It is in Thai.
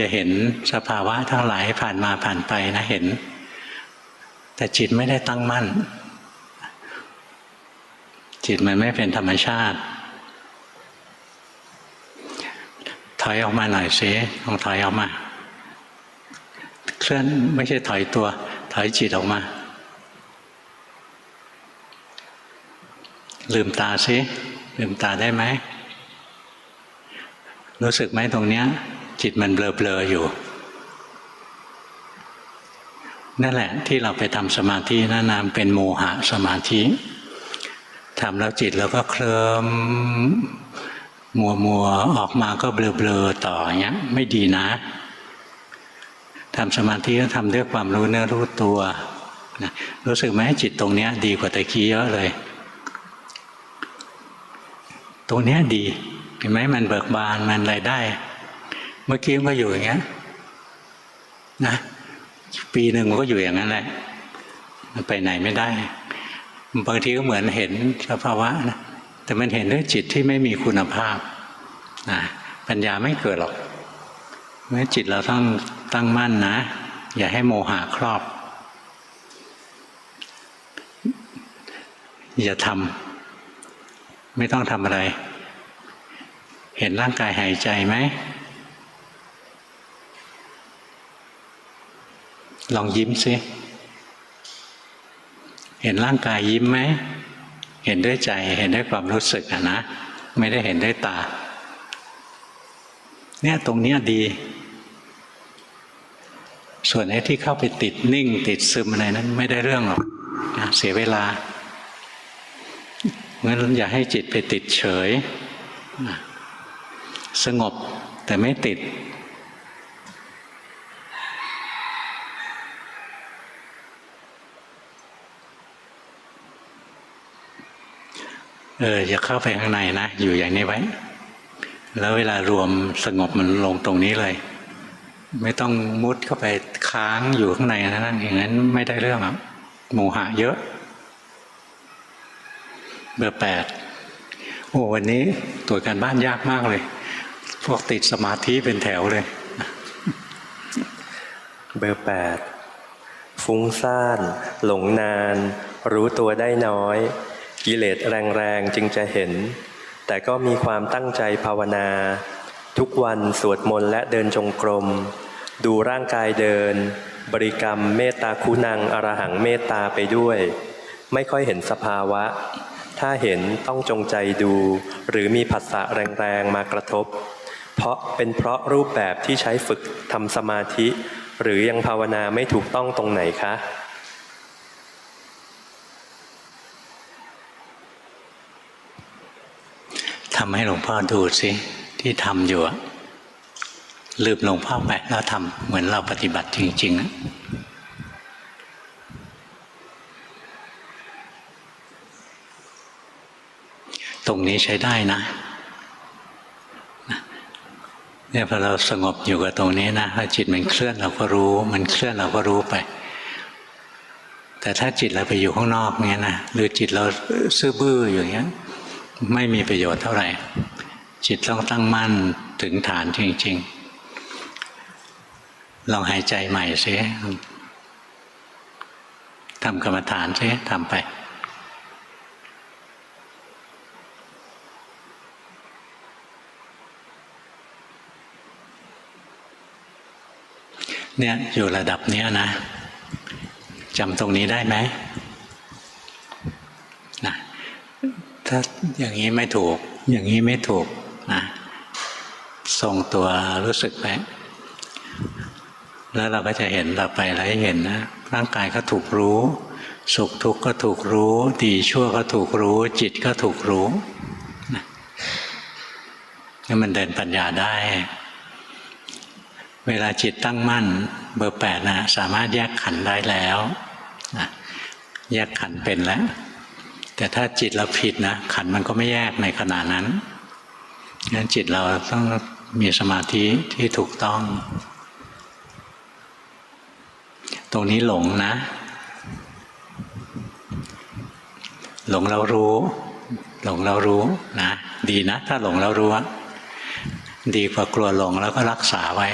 จะเห็นสภาวะทั้งหลายผ่านมาผ่านไปนะเห็น แต่จิตไม่ได้ตั้งมั่น จิตมันไม่เป็นธรรมชาติ ถอยออกมาหน่อยสิลองถอยออกมา เคลื่อนไม่ใช่ถอยตัว ถอยจิตออกมา ลืมตาสิลืมตาได้ไหม รู้สึกไหมตรงเนี้ย จิตมันเบลอๆอยู่ นั่นแหละที่เราไปทำสมาธินั่นนามเป็นโมหะสมาธิทำแล้วจิตเราก็เคลิมมัวมัวออกมาก็เบลอๆต่ออย่างเงี้ยไม่ดีนะทำสมาธิก็ทำด้วยความรู้เนื้อรู้ตัวนะรู้สึกไหมจิตตรงเนี้ย ดีกว่าตะกี้เยอะเลย ตรงเนี้ยดีเห็นไหมมันเบิกบานมันอะไรได้ เมื่อกี้มันก็อยู่อย่างเงี้ยนะปีหนึ่งมันก็อยู่อย่างนั้นแหละไปไหนไม่ได้ บางทีก็เหมือนเห็นสภาวะนะแต่มันเห็นด้วยจิตที่ไม่มีคุณภาพนะปัญญาไม่เกิดหรอกเมื่อจิตเราต้องตั้งมั่นนะ อย่าให้โมหะครอบ อย่าทำไม่ต้องทำอะไร เห็นร่างกายหายใจไหม ลองยิ้มสิเห็นร่างกายยิ้มไหม เห็นด้วยใจ เห็นด้วยความรู้สึกอะนะ ไม่ได้เห็นด้วยตา เนี่ยตรงเนี้ยดี ส่วนไอ้ที่เข้าไปติดนิ่ง ติดซึมอะไรนั้น ไม่ได้เรื่องหรอกนะเสียเวลางั้นอย่าให้จิตไปติดเฉย สงบแต่ไม่ติด เอออย่าเข้าไปข้างในนะ อยู่อย่างนี้ไว้ แล้วเวลารวมสงบมันลงตรงนี้เลย ไม่ต้องมุดเข้าไปค้างอยู่ข้างในนะนั่นอย่างนั้นไม่ได้เรื่องหรอกโมหะเยอะ เบอร์แปดโอ้วันนี้ตรวจการบ้านยากมากเลย พวกติดสมาธิเป็นแถวเลย เบอร์แปดฟุ้งซ่าน หลงนาน รู้ตัวได้น้อย กิเลสแรงๆจึงจะเห็น แต่ก็มีความตั้งใจภาวนา ทุกวันสวดมนต์และเดินจงกรม ดูร่างกายเดิน บริกรรมเมตตาคุณังอรหังเมตตาไปด้วย ไม่ค่อยเห็นสภาวะ ถ้าเห็นต้องจงใจดู หรือมีผัสสะแรงๆมากระทบ เพราะเป็นเพราะรูปแบบที่ใช้ฝึกทำสมาธิ หรือยังภาวนาไม่ถูกต้องตรงไหนคะ ทำให้หลวงพ่อดูสิที่ทำอยู่ลืมหลวงพ่อไปแล้วทำเหมือนเราปฏิบัติจริง ๆนะตรงนี้ใช้ได้นะเนี่ยพอเราสงบอยู่กับตรงนี้นะพอจิตมันเคลื่อนเราก็รู้ มันเคลื่อนเราก็รู้ไป แต่ถ้าจิตเราไปอยู่ข้างนอกเนี้ยนะหรือจิตเราซื่อบื้ออย่างเงี้ย ไม่มีประโยชน์เท่าไหร่ จิตต้องตั้งมั่นถึงฐานจริง ๆ ลองหายใจใหม่สิทำกรรมฐานสิทำไปเนี่ยอยู่ระดับเนี้ยนะจำตรงนี้ได้ไหมนะ ถ้าอย่างนี้ไม่ถูก อย่างนี้ไม่ถูกนะทรงตัวรู้สึกไปแล้วเราก็จะเห็นต่อไปแล้วเห็นนะ ร่างกายก็ถูกรู้ สุขทุกข์ก็ถูกรู้ ดีชั่วก็ถูกรู้ จิตก็ถูกรู้นะนี่มันเดินปัญญาได้ เวลาจิตตั้งมั่น เบอร์แปดนะสามารถแยกขันได้แล้วนะแยกขันเป็นแล้ว แต่ถ้าจิตเราผิดนะขันมันก็ไม่แยกในขณะนั้นงั้นจิตเราต้องมีสมาธิที่ถูกต้อง ตรงนี้หลงนะ หลงเรารู้ หลงเรารู้นะ ดีนะ ถ้าหลงเรารู้ ดีกว่ากลัวหลงแล้วก็รักษาไว้